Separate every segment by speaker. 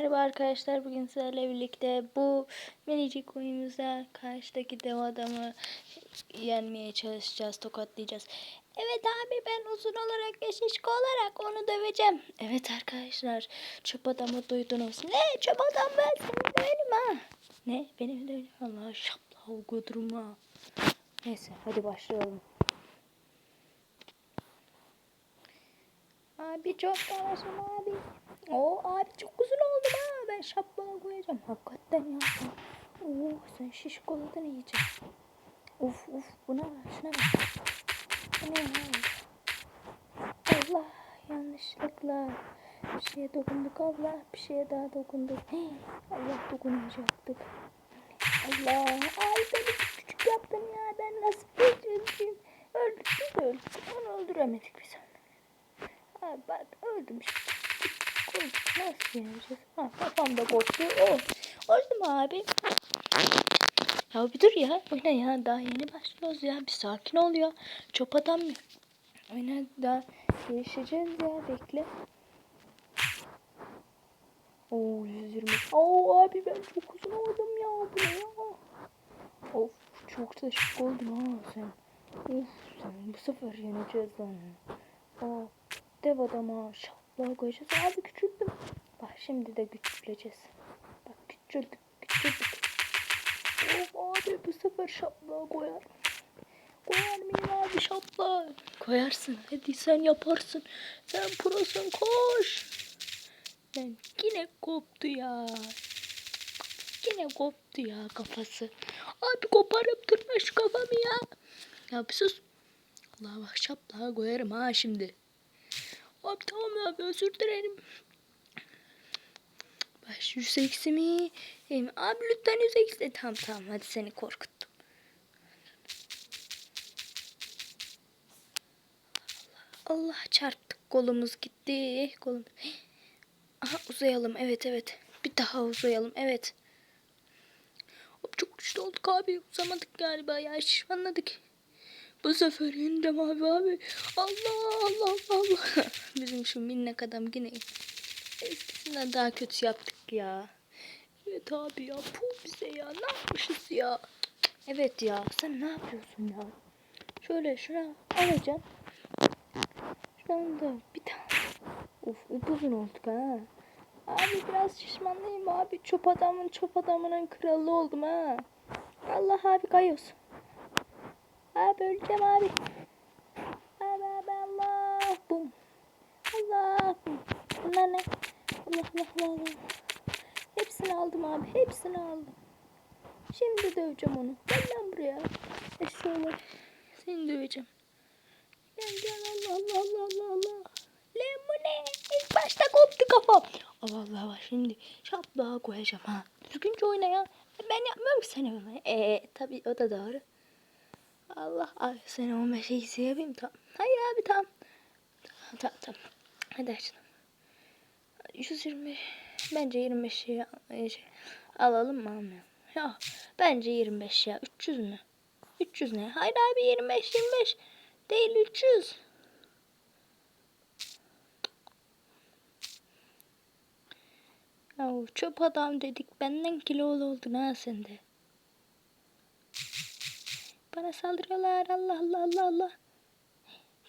Speaker 1: Merhaba arkadaşlar bugün sizlerle birlikte bu minicik oyunumuzda karşıdaki dev adamı yenmeye çalışacağız tokatlayacağız. Evet abi ben uzun olarak ve şişko olarak onu döveceğim. Evet arkadaşlar çöp adamı duydunuz. Ne çöp adam ben seni döverim ha. Ne benim döverim Allah şapla o. Neyse hadi başlayalım. Abi çok konuşma abi. O abi çok uzun oldu ha. Ben şaplığa koyacağım. Hakikaten ya. Oo sen şişkoladan yiyeceksin. Uf uf buna ver şuna ver. Bu ne ya? Allah yanlışlıkla bir şeye dokunduk Allah bir şeye daha dokunduk. Hii, Allah dokunacaktık. Allah ay beni küçük yaptın ya ben nasıl geçeceğim. Öldük biz öldük. Onu öldüremedik biz Abi bak öldüm işte. Nasıl yeneceğiz? Ha kafamda koptu. Oh. Oldu mu abi? Ya bir dur ya. Oyna ya. Daha yeni başlıyoruz ya. Bir sakin ol ya. Çöp adam ya. Oyna daha gelişeceğiz ya. Bekle. Oo 120. Oo abi ben çok uzun oldum ya. Bu ne ya? Of çok da şık oldun ha sen. Of sen bu sefer yeneceğiz lan. Aa dev adama şaplığa koyacağız. Abi küçüldüm. Bak şimdi de küçüleceğiz. Bak küçüldük küçüldük. Of abi bu sefer şaplığa koyar. Koyar mıyım abi şaplığa? Koyarsın. Hadi sen yaparsın. Sen prosun koş. Ben yine koptu ya. Yine koptu ya kafası. Abi koparıp durma şu kafamı ya. Ya bir sus. Allah bak şaplığa koyarım ha şimdi. Abi tamam abi özür dilerim. Baş yüz eksi mi? Değil mi? Abi lütfen yüz eksi. Tamam tamam hadi seni korkuttum. Allah çarptık kolumuz gitti. Kolum. Aha uzayalım evet evet. Bir daha uzayalım evet. Hop çok güçlü olduk abi. Uzamadık galiba ya şişmanladık. Bu sefer yeneceğim abi abi. Allah Allah Allah. Bizim şu minnak adam yine eskisinden daha kötü yaptık ya. Evet abi ya puh bize ya ne yapmışız ya. Evet ya sen ne yapıyorsun ya. Şöyle şuna alacaksın. Şuradan da bir tane. Of upuzun olduk ha. Abi biraz şişmanlayayım abi. Çöp adamın çöp adamının kralı oldum ha. Allah abi kayıyorsun. Abi öleceğim abi. Abi abi Allah. Bum. Allah. Bum. Bunlar ne? Allah Allah Allah. Hepsini aldım abi. Hepsini aldım. Şimdi döveceğim onu. Gel lan buraya. Eşşoğlu. Seni döveceğim. Gel gel Allah Allah Allah Allah Allah. Lan? İlk başta koptu kafam. Allah Allah Allah. Şimdi şaplığa koyacağım ha. Düzgünce oyna ya. Ben yapmıyorum ki sen öyle. Eee tabii o da doğru. Allah ay seni 15'e eksi yapayım tamam. Hayır abi tamam. Tamam tamam. Hadi açalım. 120 bence 25 şey, şey alalım mı almayalım. Ya bence 25 ya 300 mü? 300 ne? Hayır abi 25 25 değil 300. Ya çöp adam dedik benden kilolu oldun ha sen de. Bana saldırıyorlar. Allah Allah Allah Allah.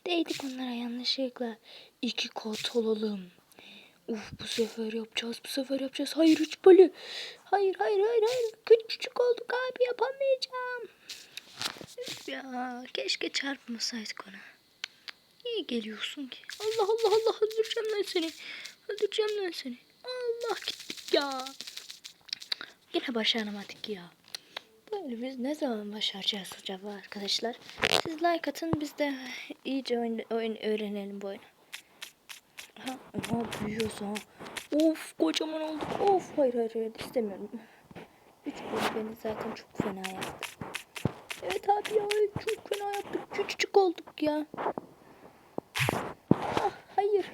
Speaker 1: Değdik onlara yanlışlıkla. İki kat olalım. Uf bu sefer yapacağız. Bu sefer yapacağız. Hayır üç bölü. Hayır hayır hayır hayır. Küçücük olduk abi yapamayacağım. Üf ya keşke çarpmasaydık ona. Niye geliyorsun ki? Allah Allah Allah öldüreceğim lan seni. Öldüreceğim lan seni. Allah gittik ya. Yine başaramadık ya. Böyle biz ne zaman başaracağız acaba arkadaşlar? Siz like atın biz de iyice oyun, oyun öğrenelim bu oyunu. Ha, aha büyüyoruz ha. Of kocaman olduk. Of hayır hayır hayır istemiyorum. Üç boy beni zaten çok fena yaptı. Evet abi ya çok fena yaptık. Küçücük olduk ya. Ah, hayır.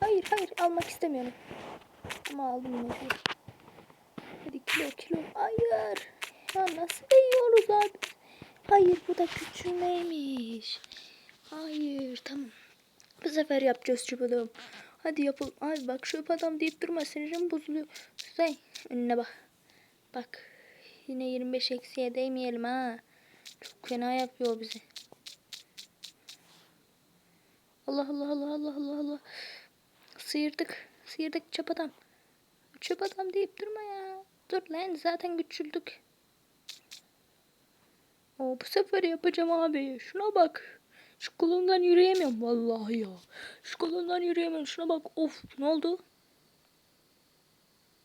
Speaker 1: Hayır hayır almak istemiyorum. Ama aldım. Hadi kilo kilo. Hayır. Nasıl yiyoruz abi? Hayır bu da küçülmeymiş. Hayır tamam. Bu sefer yapacağız çubuğum. Hadi yapalım. Abi bak şu adam deyip durma sinirim bozuluyor. Sen önüne bak. Bak. Yine 25 eksiye değmeyelim ha. Çok fena yapıyor bizi. Allah Allah Allah Allah Allah Allah. Sıyırdık. Sıyırdık çöp adam. Çöp adam deyip durma ya. Dur lan zaten küçüldük. O bu sefer yapacağım abi. Şuna bak. Şu kolumdan yürüyemiyorum vallahi ya. Şu kolumdan yürüyemiyorum. Şuna bak. Of ne oldu?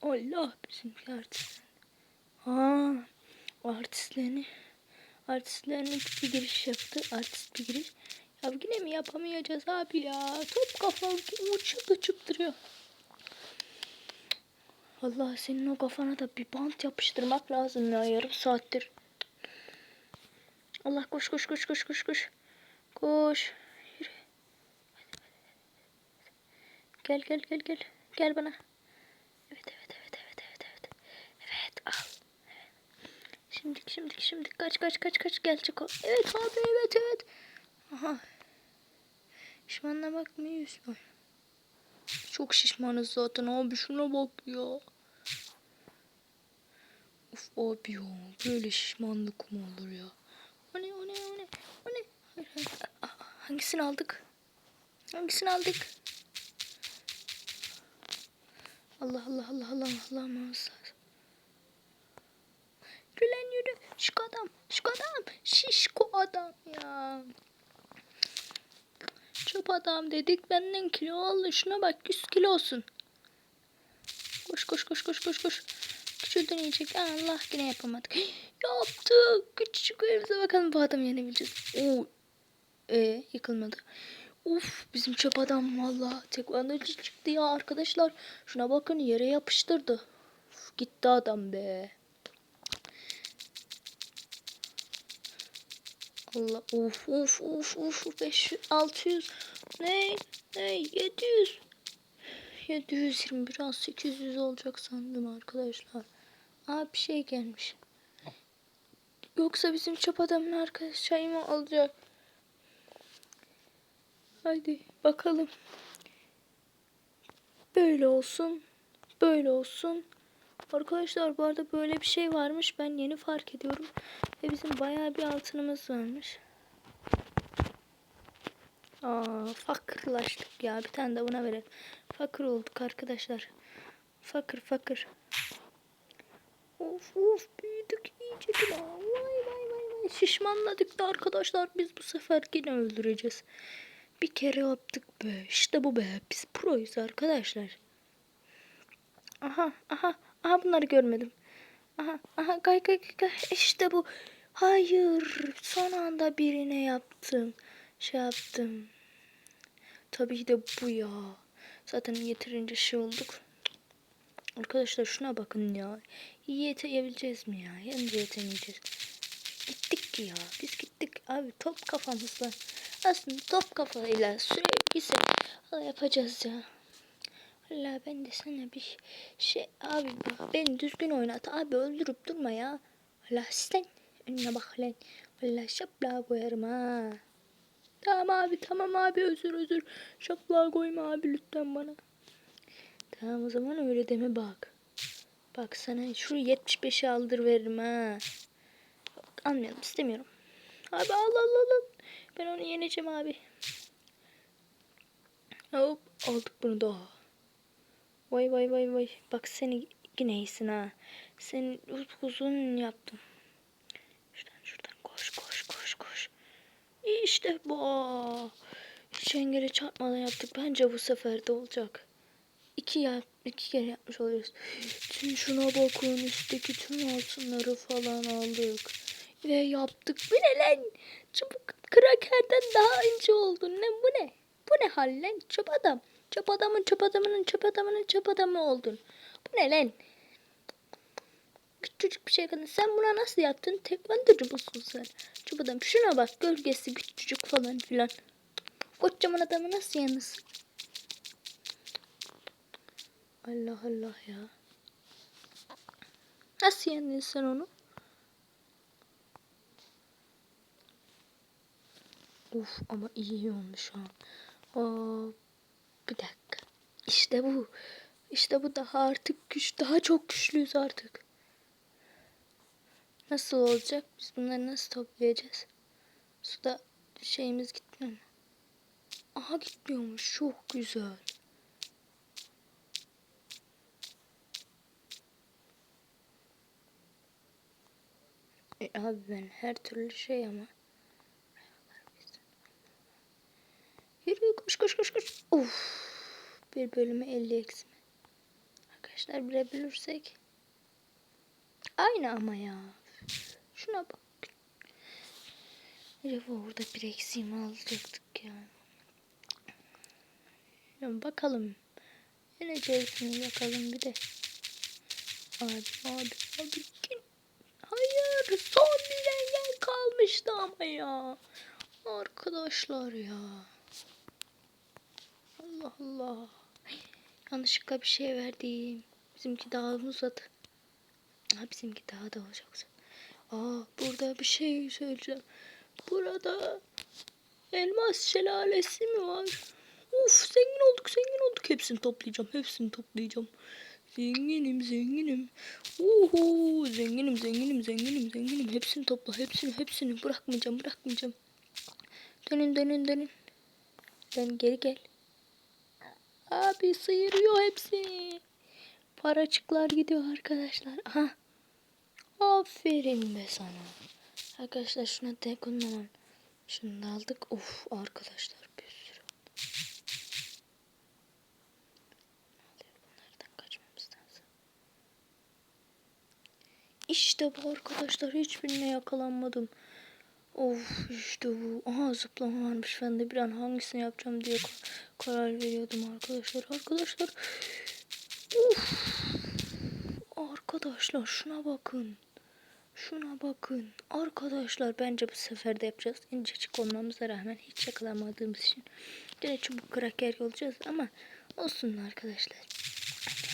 Speaker 1: Allah bizim artist. Ha, artistlerini artistlerini bir giriş yaptı. Artist bir giriş. Ya yine mi yapamayacağız abi ya? Top kafa uçup uçup duruyor. Allah senin o kafana da bir bant yapıştırmak lazım ya yarım saattir. Allah koş koş koş koş koş koş. Koş. Yürü. Gel gel gel gel. Gel bana. Evet evet evet evet evet evet. Evet al. Şimdik şimdik şimdik kaç kaç kaç kaç gelecek o. Evet abi evet evet. Aha. Şişmanla bak mı yüz Ay. Çok şişmanız zaten abi şuna bak ya. Of abi ya böyle şişmanlık mı olur ya. O ne o ne o ne o ne. Hangisini aldık? Hangisini aldık? Allah Allah Allah Allah Allah. Yürü lan yürü. Şişko adam. Şişko adam. Şişko adam ya. Çöp adam dedik benden kilo aldı. Şuna bak 100 kilo olsun. Koş koş koş koş koş koş. Küçüldün yiyecek. Allah yine yapamadık. Yaptık. Küçücük evimize bakalım bu adamı yenebileceğiz. Oo. E yıkılmadı. Uf bizim çöp adam valla tekvandocu çıktı ya arkadaşlar. Şuna bakın yere yapıştırdı. Uf, gitti adam be. Allah of of of of 500 600 ne ne 700 720 biraz 800 olacak sandım arkadaşlar. Aa bir şey gelmiş. Yoksa bizim çöp adamın arkadaş çayı alacak? Hadi bakalım. Böyle olsun. Böyle olsun. Arkadaşlar bu arada böyle bir şey varmış. Ben yeni fark ediyorum. Ve bizim bayağı bir altınımız varmış. Aa, fakirlaştık ya. Bir tane de buna verelim. Fakir olduk arkadaşlar. Fakir fakir. Of of büyüdük iyice. Vay vay vay vay. Şişmanladık da arkadaşlar. Biz bu sefer yine öldüreceğiz. Bir kere yaptık be. İşte bu be. Biz proyuz arkadaşlar. Aha aha aha bunları görmedim. Aha aha kay kay kay. İşte bu. Hayır. Son anda birine yaptım. Şey yaptım. Tabii ki de bu ya. Zaten yeterince şey olduk. Arkadaşlar şuna bakın ya. Yetebileceğiz mi ya? Yence yetemeyeceğiz. Gittik ki ya. Biz gittik. Abi top kafamızla. Aslında top kafayla sürekli se- yapacağız ya. Allah ben de sana bir şey abi bak beni düzgün oynat abi öldürüp durma ya. Allah sen önüne bak lan. Allah şapla koyarım ha. Tamam abi tamam abi özür özür. Şapla koyma abi lütfen bana. Tamam o zaman öyle deme bak. Bak sana şu 75'i aldır veririm ha. Almayalım istemiyorum. Abi al al al al. Ben onu yeneceğim abi. Hop aldık bunu da. Vay vay vay vay. Bak seni yine iyisin ha. Seni uzun yaptım. Şuradan şuradan koş koş koş koş. İşte bu. Hiç engele çarpmadan yaptık. Bence bu sefer de olacak. İki, yap, iki kere yapmış oluyoruz. Tüm şuna bakın üstteki tüm altınları falan aldık. Ve yaptık. Bu ne lan? Çabuk krakerden daha ince oldun. Ne bu ne? Bu ne hal lan? Çöp adam. Çöp adamın çöp adamının çöp adamının çöp adamı oldun. Bu ne lan? Küçücük bir şey kadın. Sen buna nasıl yaptın? Tekvandocu musun sen? Çöp adam. Şuna bak. Gölgesi küçücük falan filan. Kocaman adamı nasıl yalnız? Allah Allah ya. Nasıl yendin sen onu? Of ama iyi olmuş ha. Aa, bir dakika. İşte bu. İşte bu daha artık güç. Daha çok güçlüyüz artık. Nasıl olacak? Biz bunları nasıl toplayacağız? Suda şeyimiz gitmiyor mu? Aha gitmiyormuş. Çok güzel. Abi ben her türlü şey ama. Yürü koş koş koş koş. Of. Bir bölüme 50 eksi mi? Arkadaşlar bilebilirsek. Aynı ama ya. Şuna bak. Acaba orada bir eksiğimi alacaktık ya. ya bakalım. Yeneceğiz mi bakalım bir de. Abi abi abi. Son bir engel kalmıştı ama ya. Arkadaşlar ya. Allah Allah. Yanlışlıkla bir şey verdim. Bizimki daha uzadı. Ha bizimki daha da olacak. Aa burada bir şey söyleyeceğim. Burada elmas şelalesi mi var? Uf zengin olduk zengin olduk. Hepsini toplayacağım. Hepsini toplayacağım. Zenginim zenginim. Uhu zenginim zenginim zenginim zenginim. Hepsini topla hepsini hepsini bırakmayacağım bırakmayacağım. Dönün dönün dönün. Dön geri gel. Abi sıyırıyor hepsini. Paracıklar gidiyor arkadaşlar. Aha. Aferin be sana. Arkadaşlar şuna dokunmamam. Şunu da aldık. Of arkadaşlar bir sürü. İşte bu arkadaşlar. Hiçbirine yakalanmadım. Of işte bu. Aha zıplama varmış. Ben de bir an hangisini yapacağım diye ka- karar veriyordum arkadaşlar. Arkadaşlar. Uf. Arkadaşlar şuna bakın. Şuna bakın. Arkadaşlar bence bu sefer de yapacağız. İncecik olmamıza rağmen hiç yakalamadığımız için. Gene çubuk kraker olacağız ama olsun arkadaşlar.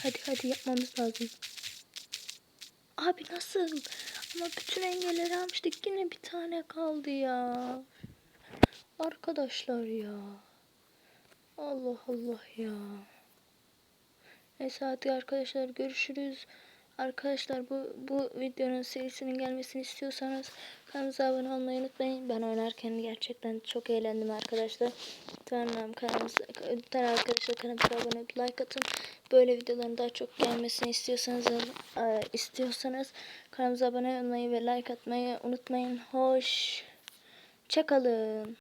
Speaker 1: Hadi hadi yapmamız lazım. Abi nasıl? Ama bütün engelleri almıştık. Yine bir tane kaldı ya. Arkadaşlar ya. Allah Allah ya. Neyse hadi arkadaşlar görüşürüz. Arkadaşlar bu bu videonun serisinin gelmesini istiyorsanız kanalımıza abone olmayı unutmayın. Ben oynarken gerçekten çok eğlendim arkadaşlar. Lütfen kanalımıza, lütfen arkadaşlar kanalımıza abone olup like atın. Böyle videoların daha çok gelmesini istiyorsanız e, istiyorsanız kanalımıza abone olmayı ve like atmayı unutmayın. Hoş. Çakalın.